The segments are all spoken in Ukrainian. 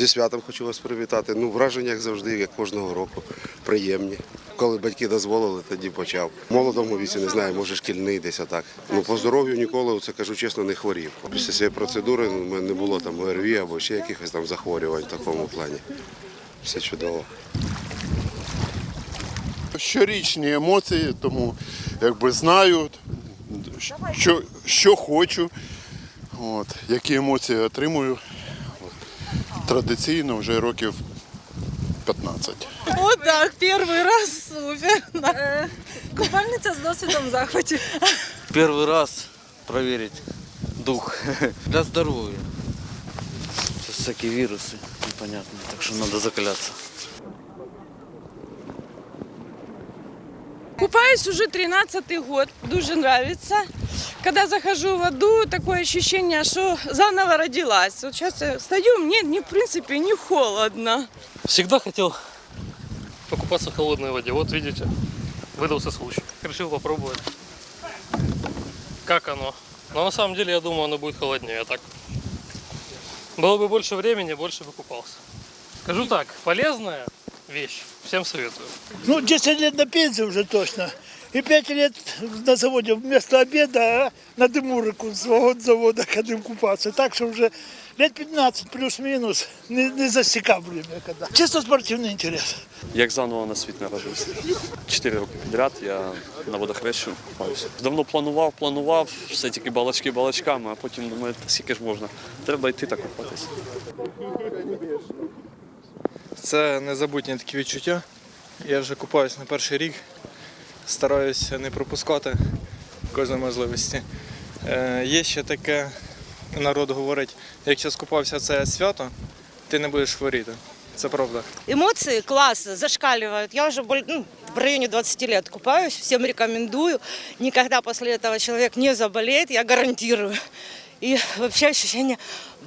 Зі святом хочу вас привітати. Ну, враження, як завжди, як кожного року. Приємні. Коли батьки дозволили, тоді почав. Молодому віці не знаю, може шкільний десь отак. Ну по здоров'ю ніколи, це кажу чесно, не хворів. Після цієї процедури ну, мене не було там ОРВІ або ще якихось там захворювань в такому плані. Все чудово. щорічні емоції, тому якби знаю, що, що хочу, от, які емоції отримую От. Традиційно вже років 15. О, так, перший раз супер. Е, Купальниця з досвідом в захваті. Первый раз проверить дух для здоровья. Сейчас всякие вирусы непонятные, так что надо закаляться. Купаюсь уже 13 год, дуже нравится. Когда захожу в воду, такое ощущение, что заново родилась. Вот сейчас я стою, мне, не, в принципе, не холодно. Всегда хотел покупаться в холодной воде. Вот видите, выдался случай. Решил попробовать. Как оно? Но на самом деле я думаю, оно будет холоднее. А так было бы больше времени, больше бы купался. Скажу так, полезная вещь. Всем советую. Ну, 10 лет на пенсии уже точно. И 5 лет на заводе вместо обеда а, на Дымурику с вагон завода ходим купаться. Так что уже лет 15 плюс-минус не, не засекал время когда. Чисто спортивный интерес. Як заново на світ народився. Чотири роки підряд я на водохрещу купаюся. Давно планував, планував, все тільки балачки балачками, а потім думаю, та скільки ж можна. Треба йти та купатися. Це незабутні такі відчуття. Я вже купаюсь на перший рік, стараюся не пропускати кожної можливості. Е, є ще таке, народ говорить, якщо скупався це свято, ти не будеш хворіти. Це правда. Эмоции класс, зашкаливают. Я боль- ну, в районе 20 лет купаюсь, всем рекомендую. Никогда после этого человек не заболеет, я гарантирую. И вообще ощущение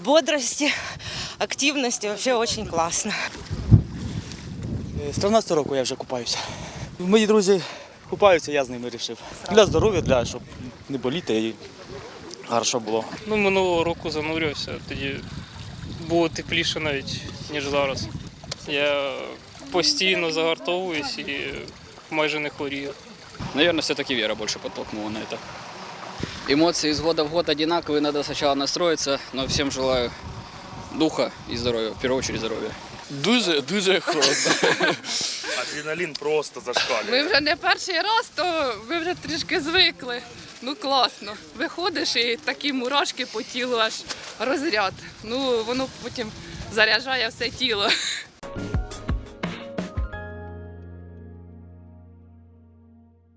бодрости, активности вообще очень классно. З 13 року я вже купаюся. Мої друзі купаються, я з ними вирішив. Для здоров'я, для щоб не боліти і хорошо було. Ну, минулого року занурювався, тоді було тепліше навіть, ніж зараз. Я постійно загартовуюсь і майже не хворію. Наверное, все-таки Вера больше подтолкнула на это. Эмоции из года в год одинаковые, надо сначала настроиться, но всем желаю духа и здоровья, в первую очередь здоровья. Дуже, дуже холодно. Адреналін просто зашкалює. Ми вже не перший раз, то ми вже трішки звикли. Ну класно. Виходиш і такі мурашки по тілу аж розряд. Ну воно потім заряджає все тіло.